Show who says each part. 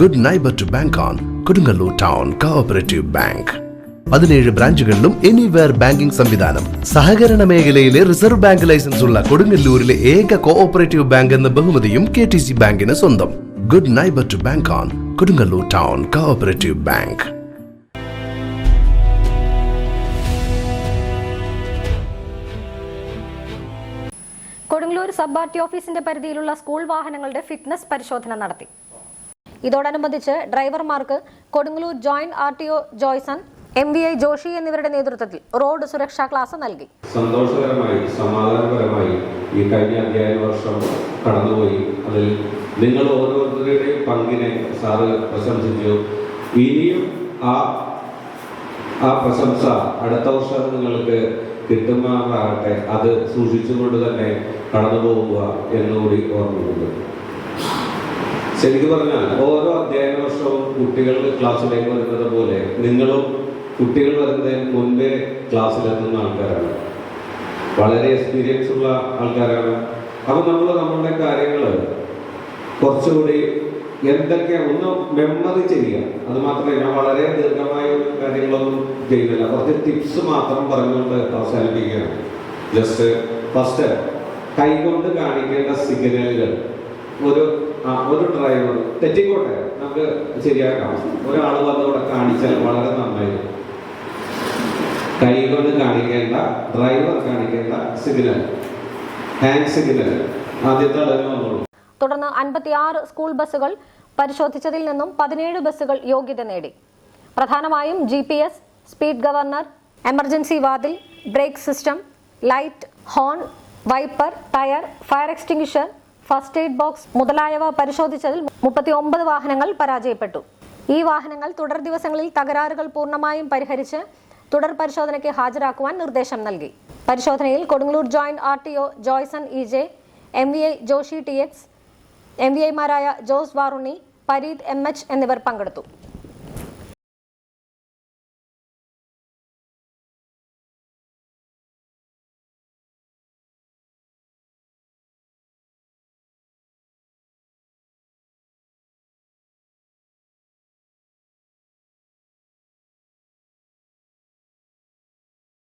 Speaker 1: Good neighbour to bank on Kodungallur town cooperative bank പതിനേഴ് ബ്രാഞ്ചുകളിലും anywhere banking സംവിധാനം. സഹകരണ മേഖലയിലെ റിസർവ് ബാങ്ക് ലൈസൻസ് ഉള്ള കൊടുങ്ങല്ലൂരിലെ ഏക കോഓപ്പറേറ്റീവ് ബാങ്ക് എന്ന ബഹുമതിയും കെ ടി സി ബാങ്കിന് സ്വന്തം. Good neighbour to bank on Kodungallur town cooperative bank
Speaker 2: Kodungallur sub ഓഫീസിന്റെ പരിധിയിലുള്ള സ്കൂൾ വാഹനങ്ങളുടെ ഫിറ്റ്നസ് പരിശോധന നടത്തി. ഇതോടനുബന്ധിച്ച് ഡ്രൈവർമാർക്ക് Kodungallur joint R T O Joyson M V I Joshi എന്നിവരുടെ നേതൃത്വത്തിൽ റോഡ് സുരക്ഷാ ക്ലാസ് നൽകി.
Speaker 3: സന്തോഷകരമായി സമാധാനപരമായി ഈ കഴിഞ്ഞ അധ്യയന വർഷം കടന്നുപോയി. അതിൽ നിങ്ങൾ ഓരോരുത്തരുടെയും പങ്കിനെ സാറ് പ്രശംസിച്ചു. ഇനിയും ആ ആ പ്രശംസ അടുത്ത വർഷം നിങ്ങൾക്ക് കിട്ടുമാറാകട്ടെ അത് സൂക്ഷിച്ചുകൊണ്ട് തന്നെ കടന്നു പോകുക എന്നുകൂടി ഓർമ്മിക്കുന്നു ശരിക്കും പറഞ്ഞാൽ ഓരോ അധ്യയന വർഷവും കുട്ടികൾ ക്ലാസ്സിലേക്ക് വരുന്നത് പോലെ നിങ്ങളും കുട്ടികൾ വരുന്നതിന് മുൻപേ ക്ലാസ്സിലെത്തുന്ന ആൾക്കാരാണ്. വളരെ എക്സ്പീരിയൻസ് ഉള്ള ആൾക്കാരാണ്. അപ്പൊ നമ്മൾ നമ്മളുടെ കാര്യങ്ങൾ കുറച്ചുകൂടി എന്തൊക്കെ ഒന്ന് മെമ്മറി ചെയ്യുക. അത് മാത്രമേ ഞാൻ വളരെ ദീർഘമായ കാര്യങ്ങളൊന്നും ചെയ്യുന്നില്ല. കുറച്ച് ടിപ്സ് മാത്രം പറഞ്ഞുകൊണ്ട് അവസാനിപ്പിക്കുകയാണ്. ജസ്റ്റ് ഫസ്റ്റ് കൈകൊണ്ട് കാണിക്കേണ്ട സിഗ്നലുകൾ ഒരു ഒരു ഡ്രൈവർ തെറ്റിക്കോട്ടെ? നമുക്ക് ശരിയാക്കാം. ഒരാൾ വന്നിവിടെ കാണിച്ചാൽ വളരെ നന്നായിരുന്നു. കൈകൊണ്ട് കാണിക്കേണ്ട ഡ്രൈവർ കാണിക്കേണ്ട സിഗ്നൽ ഹാൻഡ് സിഗ്നൽ ആദ്യത്തെ അളവിൽ വന്നോളൂ.
Speaker 2: തുടർന്ന് അൻപത്തിയാറ് സ്കൂൾ ബസ്സുകൾ പരിശോധിച്ചതിൽ നിന്നും പതിനേഴ് ബസ്സുകൾ യോഗ്യത നേടി. പ്രധാനമായും G P S speed governor emergency വാതിൽ brake system light horn wiper tyre fire extinguisher first aid box മുതലായവ പരിശോധിച്ചതിൽ മുപ്പത്തി ഒമ്പത് വാഹനങ്ങൾ പരാജയപ്പെട്ടു. ഈ വാഹനങ്ങൾ തുടർ ദിവസങ്ങളിൽ തകരാറുകൾ പൂർണമായും പരിഹരിച്ച് തുടർ പരിശോധനയ്ക്ക് ഹാജരാക്കുവാൻ നിർദ്ദേശം നൽകി. പരിശോധനയിൽ Kodungallur joint R T O Joyson E J M V I Joshi T X M V ഐമാരായ Jose Varunni Pareed M H എന്നിവർ പങ്കെടുത്തു.